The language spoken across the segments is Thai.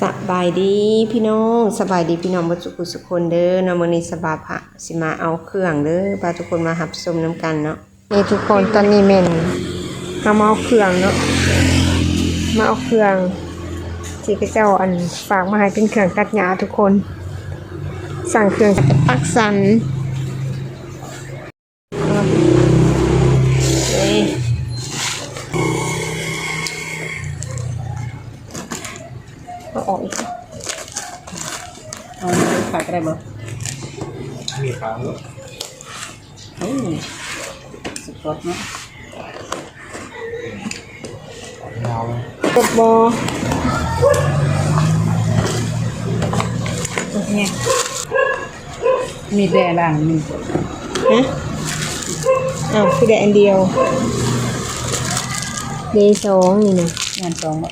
สบายดีพี่น้องสบายดีพี่น้องบ่สุขสุคนเด้อนาะมื้อนี้สบาพระสิมาเอาเครื่องเด้อพาทุกคนมาหับชมน้ำกันเนาะนี่ทุกคนตอนนี้แม่นเฮามาเอาเครื่องเนาะมาเอาเครื่องที่พระเจ้าอันฝากมาให้เป็นเครื่องตัดหญ้าทุกคน สั่งเครื่องปักสัน เอาออกอีก เอาไปขายก็ได้บ่มีขาวแล้วเฮ้ยสุดยอดเนาะยาวเลยกดบอเนี่ยมีแดด่างมีฮะอ้าวคือได้อันเดียวเดย์สองนี่นะงานสองบ่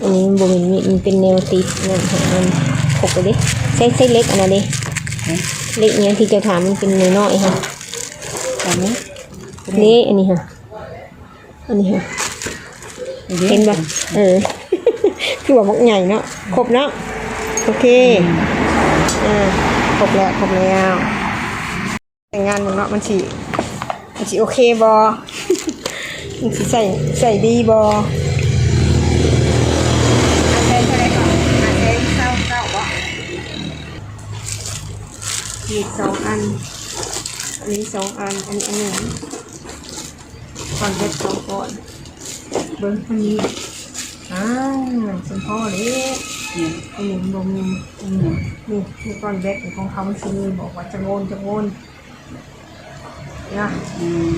อันนี้มันบ่มีมีมันเป็นแนวติดนั่นของมันขบไปดิใส่ใส่เล็กอันนั้นดิเฮ้ยเล็กเนี้ยที่เจะถามมันเป็นน้อยๆค่ะตอนนี้นี่อันนี้ค่ะ อันนี้ค่ะเห็นปะเออ คือว่าบักใหญ่เนาะครบเนาะโอเคอ่าครบแล้วครบแล้วแต่งงานมึงเนาะมันสิมันสิโอเคบอมันสิใส่ใส่ดีบอ อาใช้เท่าไหร่ก่อนอาใช้เศร้าเศร้าบ่ มีสองอัน อันนี้สองอัน อันนี้อันหนึ่งก่อนเด็ดสองก่อน เบิ้งคนนี้อ้าวสมพ่อเลยเนี่ยอันนี้บมีอืมนี่มีก้อนเบ็ดของเขามันซีบอกว่าจะโงนจะโงนนะอืม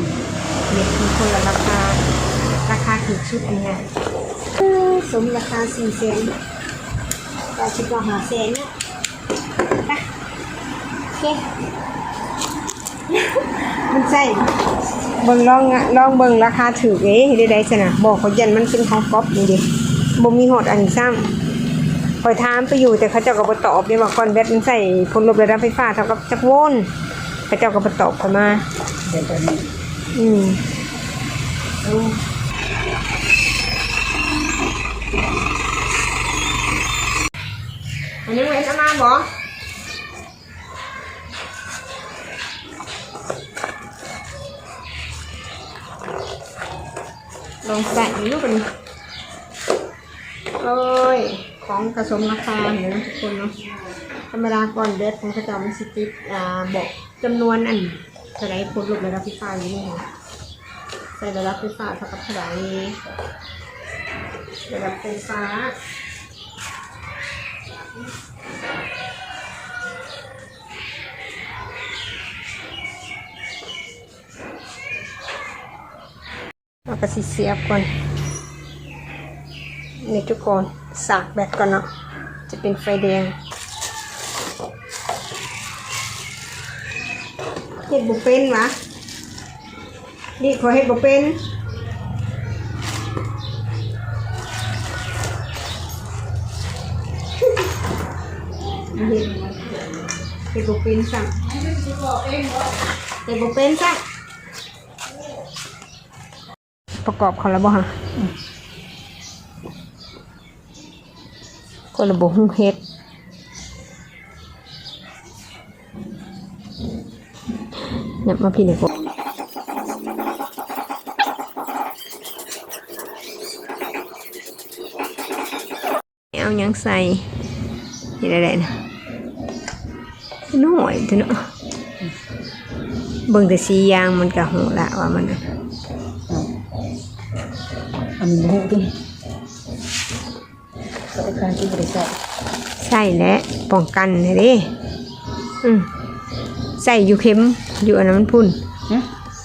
เน็ตมีคนละราคา ราคาถูกชุดอันนี้สมราคาสี่แสนก็คิดว่าหาแสนเนี่ย เคมันใช่เบิ่งลองอะลองเบิ่งราคาถือเอ๊ะได้ได้ชนะบอกเขายันมันเป็นของก๊อปนี่ดิบ่มีหอดอันซ้ำคอยถามไปอยู่แต่เขาเจ้าก็บ่ตอบเนี่ยว่าก้อนแบตมันใส่พลลบระดับไฟฟ้าเท่ากับจักรวลเขาเจ้าก็บ่ตอบเข้ามาอืมอันนี้เว้นเอามาบ่ องใส่ลูกเป็นเอ้ยของผสมราคาเห็นไหมทุกคนเนาะธรรมดาก่อนเด็ดของกระจอมสิติดอ่าบอกจำนวนอันเท่าไรผลลยระดับพิฟ้าอยู่นี่ค่ะใส่ระดับพิฟ้าเท่ากับเท่าไรระดับไฟฟ้า ก็สิเสียบก่อนนี่ทุกคนสากแบตก่อนเนาะจะเป็นไฟแดงเฮ็ดบ่เป็นวะนี่ขอเฮ็ดบ่เป็นเฮ็ดเฮ็ดบ่เป็นซ้ำเฮ็ดบ่เป็นซ้ำ ประกอบเขาแล้วบ่ฮะคนละบ่ฮู้เฮ็ดเนี่ยมาพี่หนึ่งคนเอายังใส่ยังไงนะน้อยเถอะเนาะเบิ่งแต่สียางมันก็หูละว่ามันนะ อันนี้หูดิก็ไปการที่บริษัทใส่และป้องกันเลยเดิอืมใส่อยู่เข็มอยู่อันนั้นมันพุ่นฮะ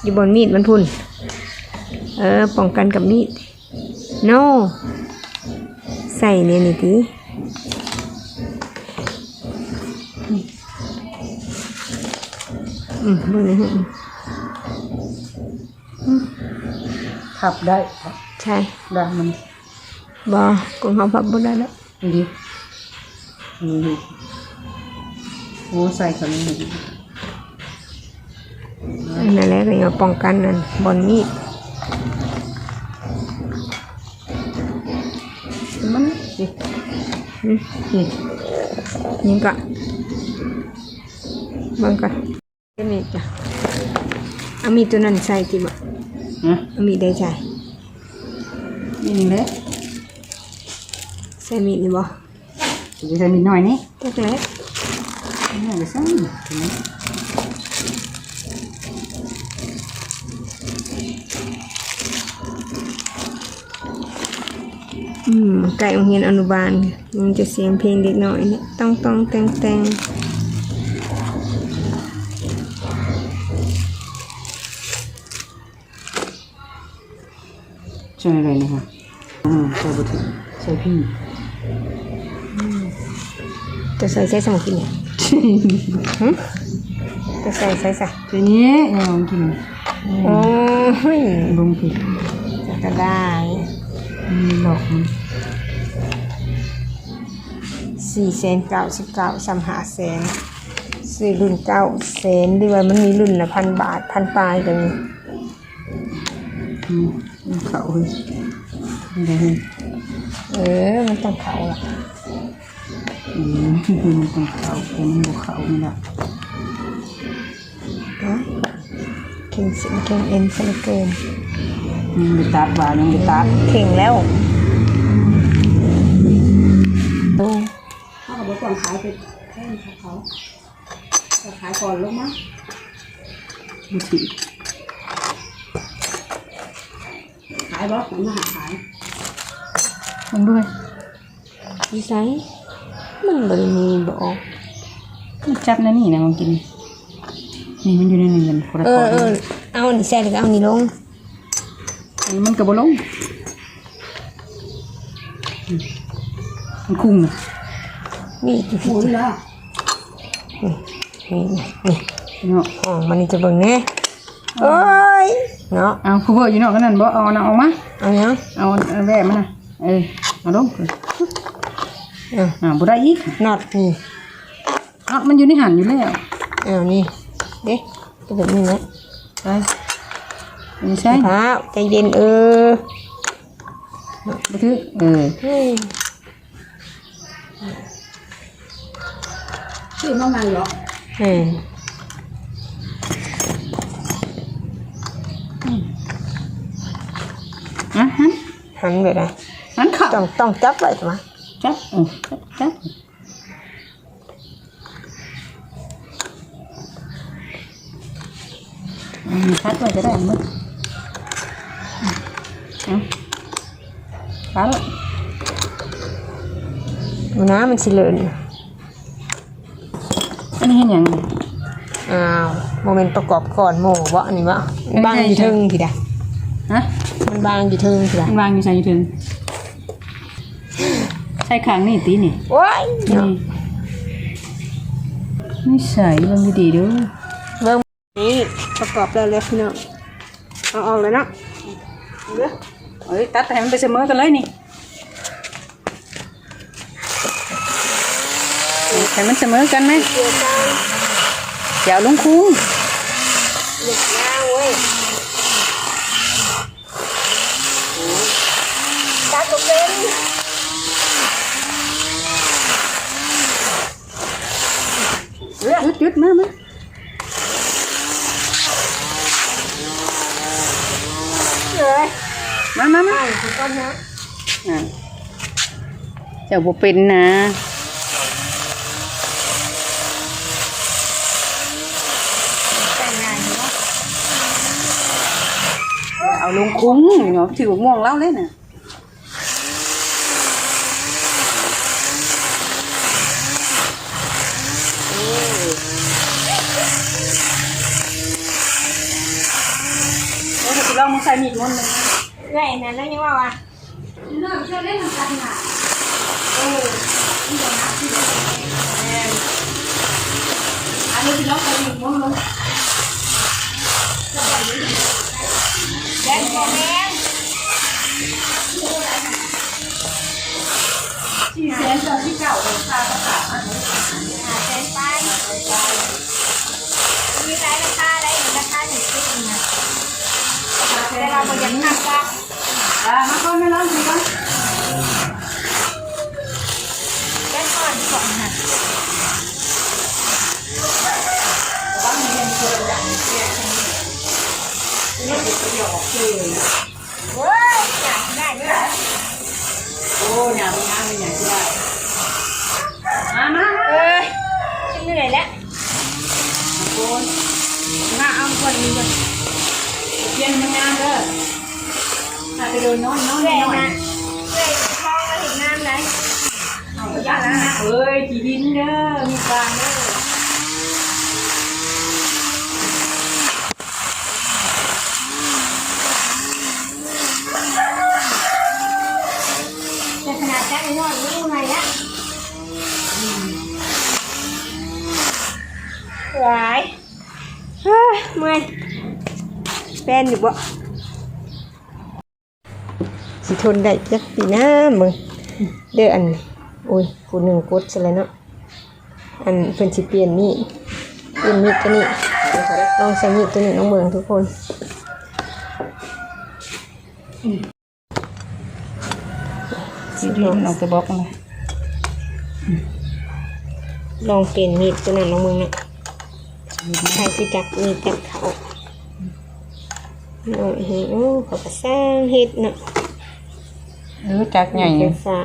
อยู่บนมีดมันพุ่น เออป้องกันกับมีด no ใส่เนี่ยนี่ทีอืมเบิ่งนะฮะขับได้ใช่ ด่างมันบอกงเขาพับบ่ได้แล้วดีนี่โอ้ใส่ขนมอันนั้นแหละก็ยังป้องกันนั่นบนมีดมันนี่อืมนี่ยิงก่อนเบังก่อนก็นี่จ้ะเอามีดตัวนั้นใส่ที่บ่นะเอามีดได้ใส่ นี่หนึ่งเลยใส่มีดนี่บ่จะใส่นิดหน่อยนี่ตักแล้วนี่จะใส่เห็นไหมอืมไก่โรงเรียนอนุบาลมันจะเสียงเพลงเด็กน้อยเนี่ยต้องต้องแตงแตง ใช่เลยนะคะอืมใส่บุตรใส่พี่จะใส่ใส่สมองกินเนี่ยหึจะใส่ใส่ใส่ทีนี้ยังลองกินโอ้ยลงผิดก็ได้มีหลอกมันสี่แสนเก้าสิบเก้าสามหาแสนซื้อรุ่นเก้าแสนหรือว่ามันมีรุ่นละพันบาทพันปลายกันอืม เขาเฮ้ยไม่ได้เฮ้ยเออ มันต้องเขาล่ะอืมมันต้องเขาแต่มันบวเขาไม่ได้ฮะเข่งสิเข่งเอ็นซะเหลือเกินยังไม่ตัดว่ายังไม่ตัดเข่งแล้วโอ้เขาบอกก่อนขายไปแค่เขาเขาขายก่อนลูกมั้งบุตรขาย บ่ผมมาหาขายมันด้วยดีไซน์มันบริมีบอกมันจับนะนี่นะมันกิน นี่มันอยู่ในเงินคนละเอคอนเออเอาอันนี้ใส่แล้วก็เอาอันนี้ลงอันนี้มันกระบลงอืมมันคุ้งนะนี่ที่หมุนละนี่นี่เนาะอ๋อมันนี่จะเบิ่งแน่โอ้ย เนาะเอาผู้เบอร์อยู่เนาะกันนั่นบ่เอานะเอามาเอายังเอาเอาแว่มานะเออเอาลงอะอ่าบ่ได้อีกน็อตนี่เอ้ามันอยู่ในหันอยู่แล้วเอานี่เด็กจะแบบนี้นะไปไม่ใช่พร้าวใจเย็นเออบ่ถือเออเฮ้ยชื่อน้องนางเหรอเออ อะฮะ หันไปนะหันเข้าต้องต้องจับไว้ใช่ไหมจับเออจับจับอืมคัดไว้ก็ได้มั้งอืมเอาละมันน้ำมันสิเลินอันนี้เห็นยังไงอ้าวโมเมนต์ประกอบก่อนโม่วะอันนี้วะมันบางอยู่เทิงทีดะ ฮะมันบางอยู่เทิงทีดะมันวางอยู่ใส่ถึงใส่ขางนี่ตีนี่โอ้ยนี่ไม่ใส่เบิ่งดีๆเด้อเบิ่งนี่ประกอบแล้วแล้วพี่น้องเอาออกเลยเนาะเด้อเอ้ยตัดให้มันไปเสมอกันเลยนี่ให้มันเสมอกันไหมเกี่ยวกันเดี๋ยวลุงคุ้งหยุดยาวเว้ยตัดตัวเป็น ห ยุดหยุดมามาเลยมามามาอ่านทุกคนนะอะเจ้าบ่เป็นนะแต่งงานอยู่เนาะเอาลุงคุ้งเนาะถือว่าม่วงเล่าเลยน่ะ อ้ยสิลองมึงใส่มีดมันเลยเอ้ยนั่นนั่นยังว่าวะน้องจะเล่นกันน่ะอันนี้สิลองใส่มีดมันลงแดงโมแมงสี่แสนต่อที่เก่าเลยค่าประ โอ้ยาไม่งานไม่ใหญ่ที่ได้มามามาเอ้ยฉันเหนื่อยแล้วโคนมาเอาคนนี้ก่อนเพียนมันงานเด้อถ้าไปโดนน้อยน้อยเหนื่อยน้อยนะเหนื่อยท้องแล้วเห็นน้ำไหนเอาไปยัดนะเอ้ยจีดินเด้อมีกลางเด้อ หวายเฮ้ยเมื่อยเป็นอยู่บ่สิทนได้จักปีหน้ามึงเด้ออันโอ้ยผู้หนึ่งกดซะแล้วเนาะอันเพิ่นสิเปลี่ยนนี่เปลี่ยนมีดตัวนี้ลองใส่มีดตัวนี้น้องเมืองทุกคนจีดินออกจะบอกเลยลองเปลี่ยนมีดตัวนั้นน้องเมืองนะ ใครสิจักมีดจักเขาโอ้ยเฮ้ยโอ้เขาก็สร้างเฮ็ดเนาะเออจักใหญ่ไฟฟ้า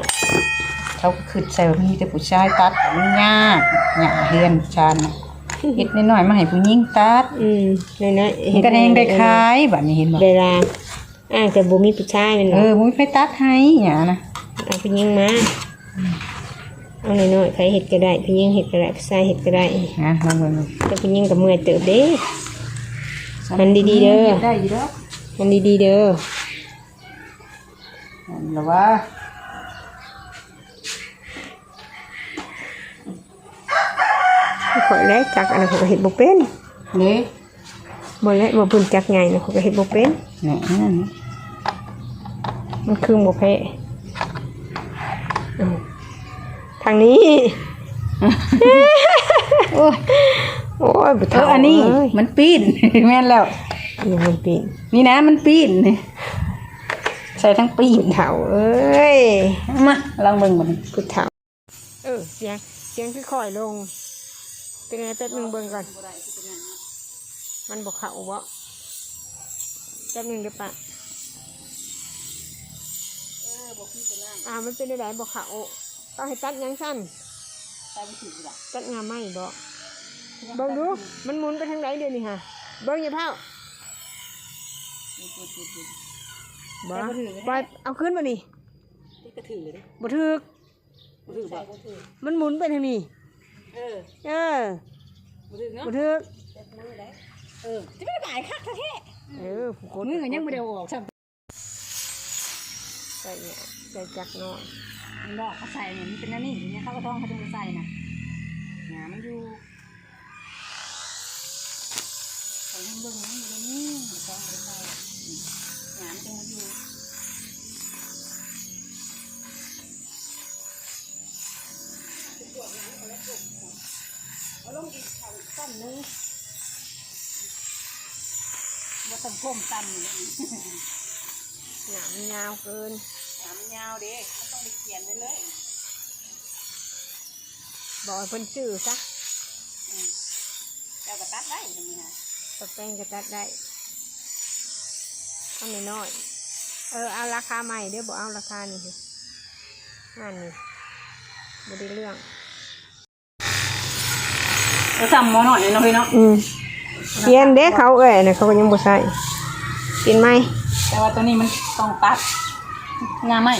เขาก็คือใส่แบบนี้แต่ผู้ชายตัดมันยากหยาเฮียนชานน่ะเฮ็ดน้อยๆมาให้ผู้หญิงตัดอืมน้อยๆมันก็เองได้ขายแบบนี้เห็นบ่เวลาอ้างแต่บ่มีผู้ชายแม่นเอบ่อมุ้ยไปตัดให้หยานะเอาผู้หญิงมา เอาน้อยๆใครเฮ็ดก็ได้ผู้หญิงเฮ็ดก็ได้ผู้ชายเฮ็ดก็ได้นะลองเบิ่งดูแต่ผู้หญิงก็เมื่อยเติบเด้มันดีๆเด้อได้อยู่แล้วมันดีๆเด้อหรือว่าข่อยแล้วจักอันนั้นข่อยก็เฮ็ดบ่เป็นเนี่ยบ่แล้วบ่เพิ่นจักไงนะข่อยก็เฮ็ดบ่เป็นเนี่ยนั่นมันคือบ่แพ้อืม ทางนี้ โอ้ยโอ้ยบ่เอเท่าออันนี้เอ้ยมันปีน แม่นแล้วยังมันปีนนี่นะมันปีนนี่ใส่ทั้งปีนเท่าเอ้ยมาลองเบิ่งมันผู้เท่าเออเสียงเสียงคือค่อยลง เป็นไงแป๊บหนึงเบิ่งก่อน มันบ่เข้าบ่แป๊บหนึงเดี๋ยวปะอ่ามันเป็นได้บ่เข้า ต้องให้ตัดหยังสั้นตัดงามไหมบ่เบิ่งดูมันหมุนไปทางไหนเดี๋ยวนี้ฮะเบิ่งอย่าเผาบ่บ่เอาขึ้นมานี่กระถือเลยบ่ถึกกระถือบ่มันหมุนไปทางนี้เออเออกระถือเนาะบ่ถึกเออจะไม่หมายคักแท้เออผู้คๆนมือยังไม่ได้ออกซ้ใส่เนี่ยใส่จักน้อยำ มันดอกเขาใส่เนี่ยมันเป็นอันนี้เนี่ยเขาก็ต้องเขาจะไปใส่นะหยามันอยู่เขายังเบิ่งมันอยู่ตรงนี้ต้องไปใส่หยามันจะมาอยู่ว่าต้องพ่มตันอย่างนี้หนามนยาวเกิน หามนยาวเด็กมันต้องไปเขียนไว้เลยบอกให้เพิ่นซื้อซะแล้วก็ตัดได้ตรงนี้นะตกแต่งก็ตัดได้เอาน้อยๆเออเอาราคาใหม่เดี๋ยวบอกเอาราคานี่สินั่นนี่บ่ได้เรื่อง เราสั่งหมอหน่อยเนาะพี่เนาะอืมเปลี่ยนเด้เขาเอ้ยนะเขาก็ยังบ่ใส่เปลี่ยนไหมแต่ว่าตัวนี้มันต้องตัด งามไหม